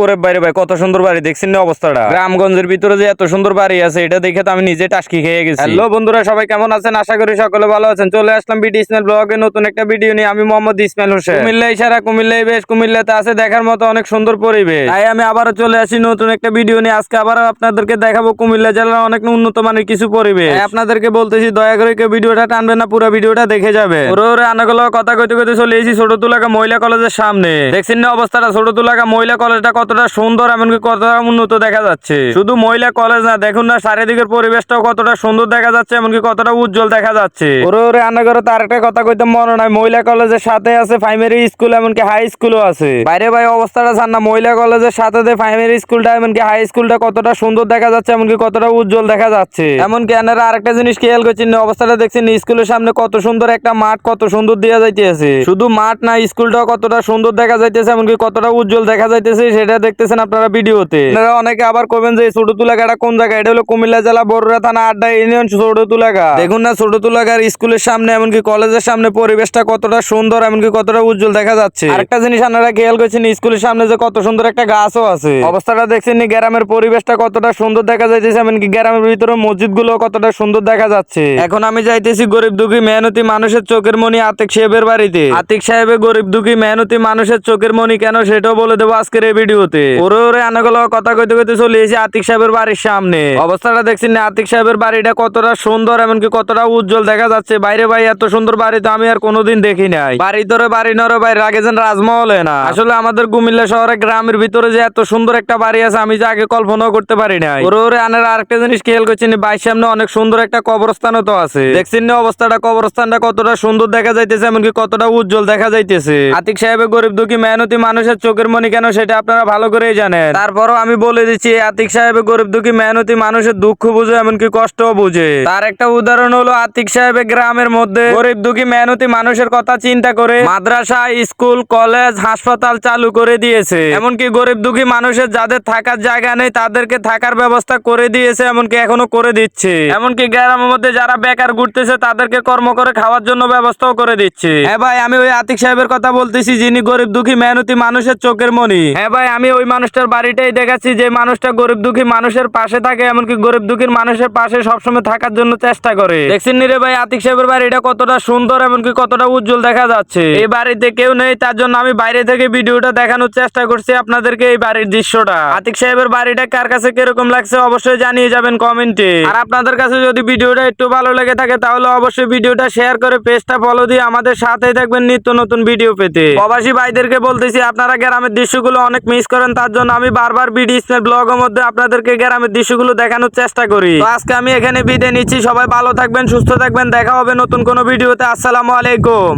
ওরে বাইরে ভাই কত সুন্দর বাড়ি দেখছেন না অবস্থাটা? গ্রামগঞ্জের ভিতরে যে এত সুন্দর বাড়ি আছে এটা দেখে তো আমি নিজে টাসকি খেয়ে গেছি। হ্যালো বন্ধুরা সবাই কেমন আছেন? আশা করি সকলে ভালো আছেন। চলে আসলাম বিডি ইসমাইল ব্লগে নতুন একটা ভিডিও নিয়ে। আমি মোহাম্মদ ইসমাইল হোসেন। কুমিল্লা ইশারা কুমিল্লাই বেশ কুমিল্লাতে আছে দেখার মতো অনেক সুন্দর পরিবেশ। তাই আমি আবারও চলে আসি নতুন একটা ভিডিও নিয়ে। আজকে আবার আপনাদেরকে দেখাবো কুমিল্লা জেলার অনেক উন্নত মানের কিছু পরিবেশ। আপনাদেরকে বলতেছি দয়া করে কেউ ভিডিওটা টানবেন না পুরো ভিডিওটা দেখে যাবে ওরে ওরে আনাগুলো কথা কইতে কইতে চলে এসেছি। ছোট তুলাকা মহিলা কলেজের সামনে। দেখছেন না অবস্থাটা? ছোট তুলাকা মহিলা কলেজটা কতটা সুন্দর এমনকি কতটা উন্নত দেখা যাচ্ছে। শুধু মহিলা কলেজ না, দেখুন না চারিদিকের পরিবেশটাও কতটা সুন্দর দেখা যাচ্ছে, এমনকি কতটা উজ্জ্বল দেখা যাচ্ছে। ওরে ওরে তার একটা কথা কইতে মনে নাই, মহিলা কলেজের সাথে আছে প্রাইমারি স্কুল এমনকি হাই স্কুলও আছে। বাইরে ভাই, অবস্থাটা জান না, মহিলা কলেজের সাথে প্রাইমারি স্কুলটা এমনকি হাই স্কুলটা কতটা সুন্দর দেখা যাচ্ছে, এমনকি কতটা উজ্জ্বল দেখা যাচ্ছে। এমনকি এনারা আরেকটা জিনিস খেয়াল করছেন, অবস্থাটা দেখছেন, স্কুলের সামনে কত সুন্দর একটা মাঠ, কত সুন্দর দেওয়া যাইতেছে। শুধু মাঠ না, স্কুলটাও কতটা সুন্দর দেখা যাইতেছে, এমনকি কতটা উজ্জ্বল দেখা যাইতেছে, সেটা দেখতেছেন আপনারা ভিডিওতে? আপনারা অনেকে আবার কবেন যে ছোট তুলাগাটা কোন জায়গা? এটা হলো কুমিল্লা জেলা বড়ুয়া থানা আড্ডা ইউনিয়ন ছোট তুলাগা দেখুন না ছোট তুলাগার স্কুলের সামনে এমনকি কলেজের সামনে পরিবেশটা কতটা সুন্দর এমনকি কতটা উজ্জ্বল দেখা যাচ্ছে। আরেকটা জিনিস আপনারা খেয়াল করছেন স্কুলের সামনে যে কত সুন্দর একটা গাছও আছে। অবস্থাটা দেখছেন নি গ্রামের পরিবেশটা কতটা সুন্দর দেখা যাইতেছে এমনকি গ্রামের ভিতরে মসজিদগুলো কতটা সুন্দর দেখা যাচ্ছে। এখন আমি যাইতেছি গরিব দুঃখী মেহনতি মানুষের চোখের মনি আতিক সাহেবের বাড়িতে। আতিক সাহেবের গরিব দুঃখী মেহনতি মানুষের চোখের মনি কেন সেটাও বলে দেবো আজকের এই ভিডিওতে ওরে ওরে, আনাগুলো কথা কইতে কইতে চলে এসেছি আতিক সাহেবের বাড়ির সামনে। অবস্থাটা দেখছি না, আতিক সাহেবের বাড়িটা কতটা সুন্দর, এমনকি কতটা উজ্জ্বল দেখা যাচ্ছে। বাইরে ভাই, এত সুন্দর বাড়ি তো আমি আর কোনোদিন দেখি নাই। বাড়ি ধরে বাড়ি নরে বাইরে আগে যেন রাজমহলে না। আসলে আমাদের কুমিল্লা শহরে, গ্রামের ভিতরে যে এত সুন্দর একটা বাড়ি আছে, আমি যে আগে কল্পনাও করতে পারি নাই। ওরে ওরে, আনের আরেকটা জিনিস খেয়াল করছেন বাইর সামনে অনেক সুন্দর একটা কবরস্থানও তো আছে। দেখছেন না অবস্থাটা, কবরস্থানটা কতটা সুন্দর দেখা যাইতেছে, এমনকি কতটা উজ্জ্বল দেখা যাইতেছে। আতিক সাহেবের গরিব দুঃখী, মেহনতি মানুষের চোখের মনি কেন সেটা আপনারা ভালো করেই জানেন। তারপরও আমি বলে দিচ্ছি, আতিক সাহেবের গরিব দুঃখী, মেহনতি মানুষের দুঃখ বুঝে, এমনকি কষ্টও বুঝে। তার একটা উদাহরণ হলো, আতিক সাহেবের গ্রামের মধ্যে গরিব দুঃখী, মেহনতি মানুষের কথা চিন্তা করে মাদ্রাসা, স্কুল, কলেজ, হাসপাতাল চালু করে দিয়েছে। এমনকি গরিব দুঃখী মানুষের যাদের থাকার জায়গা নেই, তাদেরকে থাকার ব্যবস্থা করে দিয়েছে, এমনকি এখনও করে দিচ্ছে। এমনকি গ্রামের মধ্যে যারা বেকার ঘুরতেছে, তাদেরকে কর্ম করে খাওয়ার জন্য ব্যবস্থাও করে দিচ্ছে। হ্যাঁ ভাই, আমি ওই আতিক সাহেবের কথা বলতেছি, যিনি গরিব দুঃখী, মেহনতি মানুষের চোখের মনি। হ্যাঁ ভাই, আমি ওই মানুষটার বাড়িটাই দেখাচ্ছি, যে মানুষটা গরিব দুঃখী মানুষের পাশে থাকে, এমনকি গরিব দুঃখীর মানুষের পাশে সবসময় থাকার জন্য চেষ্টা করে। দেখছেন নি রে ভাই, আতিক সাহেবের বাড়িটা কতটা সুন্দর, এমনকি কতটা উজ্জ্বল দেখা যাচ্ছে। এই বাড়িতে কেউ নেই, তার জন্য আমি বাইরে থেকে ভিডিওটা দেখানোর চেষ্টা করছি আপনাদেরকে এই বাড়ির দৃশ্যটা। আতিক সাহেবের বাড়িটা কার কাছে কীরকম লাগছে অবশ্যই জানিয়ে যাবেন কমেন্টে। আর আপনাদের কাছে যদি ভিডিওটা একটু ভালো লেগে থাকে, তাহলে অবশ্যই ভিডিওটা শেয়ার করে পেজটা ফলো দিয়ে আমাদের সাথেই থাকবেন নিত্য নতুন ভিডিও পেতে। প্রবাসী ভাইদেরকে বলতেছি, আপনারা গ্রামের দৃশ্যগুলো অনেক মিস করেন, তার জন্য আমি বারবার বিডি স্মেল ব্লগের মধ্যে আপনাদেরকে গ্রামের দৃশ্যগুলো দেখানোর চেষ্টা করি। তো আজকে আমি এখানে বিদে নিচ্ছি, সবাই ভালো থাকবেন, সুস্থ থাকবেন, দেখা হবে নতুন কোনো ভিডিওতে, আসসালামু আলাইকুম।